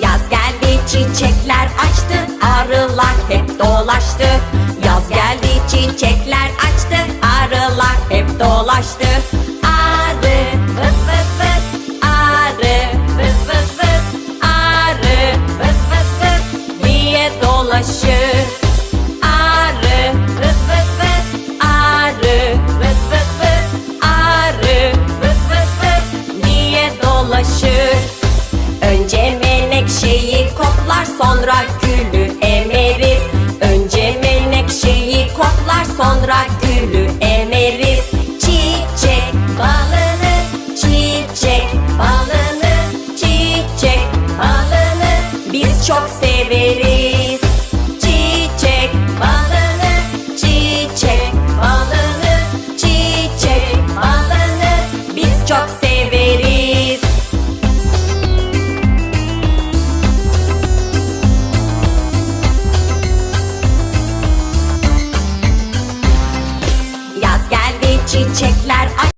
Yaz geldi çiçekler açtı Arılar hep dolaştı. Yaz geldi çiçekler açtı Arılar hep dolaştı. Arı vız vız vız. Arı vız vız vız. Arı vız vız vız. Diye dolaşır sonra gülü emeriz Çiçek balını, çiçek balını, çiçek balını biz çok severiz Yaz geldi çiçekler